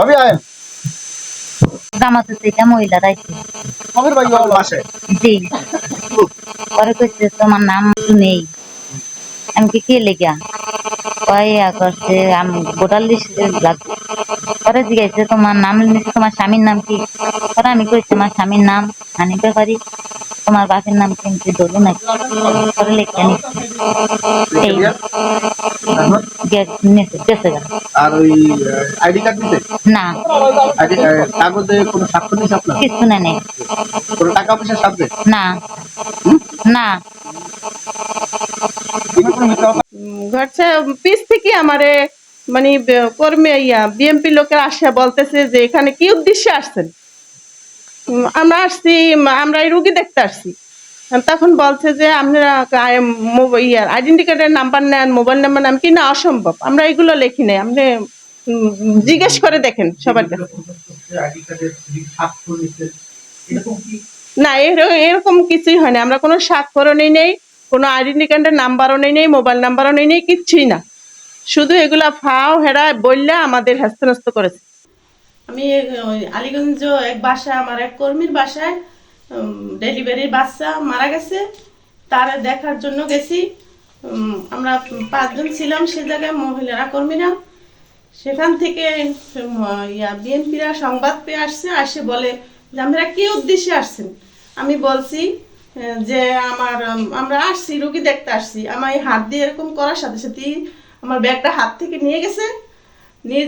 ভাবি আয়েন জামাতে থেকে মহিলারা আইছে কবির ভাই বাসে জি। পরে কইছে তোমার নাম নেই। আমি কি কে লেগা? কয় করছে আমি ভোটার লিস্টে লাগবে। পরে জিজ্ঞাসা তোমার নাম তোমার স্বামীর নাম কি? পরে আমি কইছি আমার স্বামীর নাম হানিফে পারি তোমার বাপের নাম কিন্তু দলু নাকি? পরে লেখা নিচ্ছে। এই। আর ওই আইডি কার্ড দিতে? না। আইডি কাগজে কোনো স্বাক্ষর আপনার? কিছু না নেই। কোনো টাকা পয়সা সাথে? না। না। পিস থেকে আমারে মানে কর্মী ইয়া বিএমপি লোকের আসে বলতেছে যে এখানে কি উদ্দেশ্যে আসছেন? আমরা আসছি, আমরা এই রুগী দেখতে আসছি। তখন বলছে যে, আপনারা ইয়ার আইডেন্টি কার্ডের নাম্বার নেন মোবাইল নাম্বার নেন, কি না, অসম্ভব। আমরা এগুলো লিখি নাই। আপনি জিজ্ঞেস করে দেখেন সবার না, এর- এরকম কিছুই হয় না আমরা কোনো স্বাক্ষরও নেই নেই, কোনো আইডেন্টি কার্ডের নাম্বারও নেই নেই মোবাইল নাম্বারও নেই নেই, কিচ্ছুই না। শুধু এগুলা ফাও হেরা বললে আমাদের হ্যাস্ত করেছে। আমি আলীগঞ্জ এক বাসায়, আমার এক কর্মীর বাসায় ডেলিভারির বাচ্চা মারা গেছে। তারা দেখার জন্য গেছি। আমরা পাঁচজন ছিলাম সে জায়গায়, মহিলারা, কর্মীরা। সেখান থেকে ইয়া, বিএনপিরা সংবাদ পেয়ে আসছে, আসে বলে যে, আমরা কি উদ্দেশ্যে আসছেন? আমি বলছি যে, আমার আমরা আসছি, রুগী দেখতে আসছি। আমার হাত দিয়ে এরকম করার সাথে সাথেই আমার ব্যাগটা হাত থেকে নিয়ে গেছে।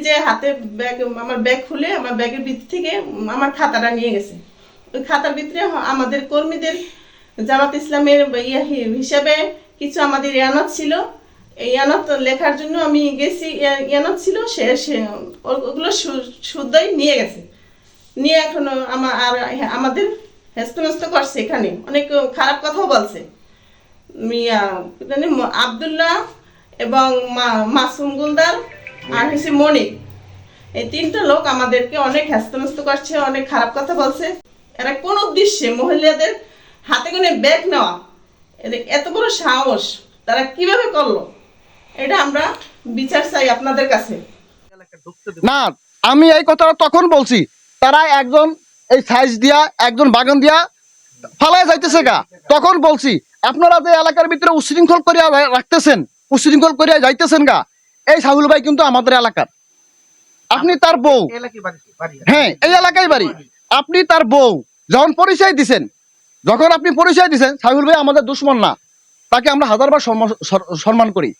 যে হাতে ব্যাগ, আমার ব্যাগ খুলে আমার ব্যাগের ভিতর থেকে আমার খাতাটা নিয়ে গেছে। ওই খাতার ভিতরে আমাদের কর্মীদের জামাত ইসলামের ইয়া হিসাবে কিছু আমাদের ইয়ানত ছিল। এই ইয়ানত লেখার জন্য আমি গেছি ইয়ানত ছিল, সে ওগুলো শুদ্ধই নিয়ে গেছে। নিয়ে এখন আমার আর আমাদের হেস্তনস্ত করছে এখানে। অনেক খারাপ কথাও বলছে। মিয়া এবং মাসুম গুলদার আর হচ্ছে মনিক এই তিনটা লোক আমাদেরকে অনেক হ্যাস্তনস্ত করছে অনেক খারাপ কথা বলছে। এরা কোন উদ্দেশ্যে মহিলাদের হাতে করে ব্যাগ নেওয়া? এদের এত বড় সাহস তারা কীভাবে করল? এটা আমরা বিচার চাই আপনাদের কাছে। না আমি এই কথাটা তখন বলছি তারা একজন এই সাইজ দিয়া একজন বাগান দিয়া ফালায় যাইতেছে গা। তখন বলছি আপনারা যে এলাকার ভিতরে উশৃঙ্খল করিয়া রাখতেছেন উশৃঙ্খল করিয়া যাইতেছেন গা এই সাহুল ভাই কিন্তু আমাদের এলাকার। আপনি তার বউ। হ্যাঁ এই এলাকায় বাড়ি। আপনি তার বউ। যখন পরিচয় দিছেন যখন আপনি পরিচয় দিছেন সাহুল ভাই আমাদের দুশ্মন না। তাকে আমরা হাজারবার সম্মান- সম্মান করি।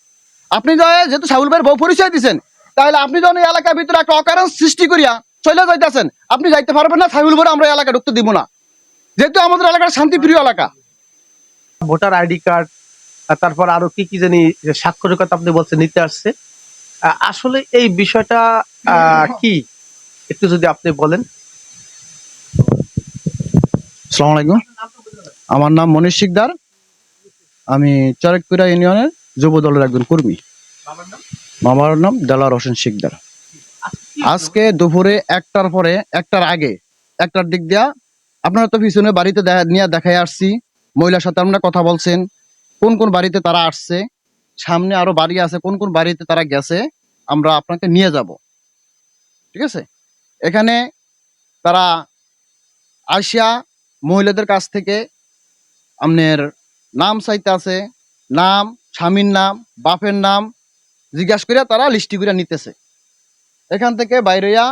আপনি যেহেতু সাহুল ভাইয়ের বউ পরিচয় দিছেন তাহলে আপনি যখন এই এলাকার ভিতরে একটা অকারণ সৃষ্টি করিয়া চলে যাইতেছেন আপনি যাইতে পারবেন না সাহুল ভাই আমরা এলাকা ঢুকতে দিব না। যেহেতু আমাদের এলাকার শান্তিপ্রিয় এলাকা। ভোটার আইডি কার্ড তারপর আরও কি কি জানি কথা আপনি বলছেন নিতে আসছে। আসলে এই বিষয়টা কি? একটু যদি আপনি বলেন। আসসালামু আমার নাম মনীষ শিকদার। আমি চরেকপুরা ইউনিয়নের যুব দলের একজন কর্মী। মামার নাম দেলার হোসেন শিকদার। আজকে দুপুরে একটার পরে, একটার আগে, একটার দিক দিয়া আপনারা তো পিছনে বাড়িতে নিয়ে দেখাই আসছি। মহিলার সাথে আপনারা কথা বলছেন। কোন কোন বাড়িতে তারা আসছে? সামনে আরও বাড়ি আছে, কোন কোন বাড়িতে তারা গেছে, আমরা আপনাকে নিয়ে যাব। ঠিক আছে? এখানে তারা আসিয়া মহিলাদের কাছ থেকে আপনার নাম চাইতে আছে, নাম, স্বামীর নাম, বাপের নাম জিজ্ঞাসা করিয়া তারা লিস্টি করে নিতেছে। এখান থেকে বাইরেয়া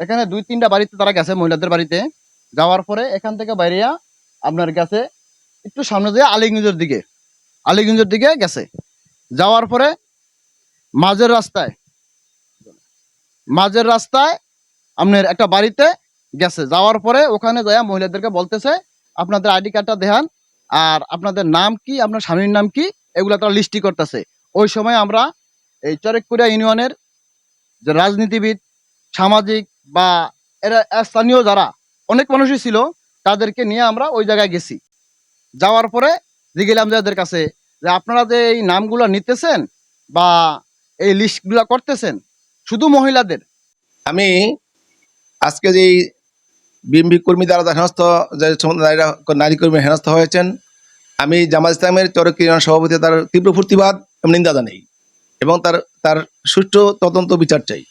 এখানে দুই তিনটা বাড়িতে তারা গেছে মহিলাদের বাড়িতে। যাওয়ার পরে এখান থেকে বাইরেয়া আপনার কাছে একটু সামনে দিয়ে আলিগঞ্জের দিকে আলিগঞ্জের দিকে গেছে। যাওয়ার পরে মাঝের রাস্তায় মাঝের রাস্তায় আপনার একটা বাড়িতে গেছে। যাওয়ার পরে ওখানে যায় মহিলাদেরকে বলতেছে, আপনাদের আইডি কার্ডটা দেখান আর আপনাদের নাম কি, আপনার স্বামীর নাম কি, এগুলা তারা লিস্টি করতেছে। ওই সময় আমরা এই চরেকপুরিয়া ইউনিয়নের যে রাজনীতিবিদ, সামাজিক বা এরা স্থানীয় যারা, অনেক মানুষই ছিল, তাদেরকে নিয়ে আমরা ওই জায়গায় গেছি। যাওয়ার পরে গেলাম যাদের কাছে যে আপনারা যে এই নামগুলো নিতেছেন বা এই লিস্টগুলো করতেছেন, শুধু মহিলাদের? আমি আজকে যে বিএমপি কর্মী দ্বারা হেনস্থ, যে নারীরা, নারী কর্মী হেনস্থ হয়েছেন, আমি জামাত ইসলামের চরক সভাপতি তার তীব্র প্রতিবাদ নিন্দা জানাই এবং তার তার সুষ্ঠু তদন্ত বিচার চাই।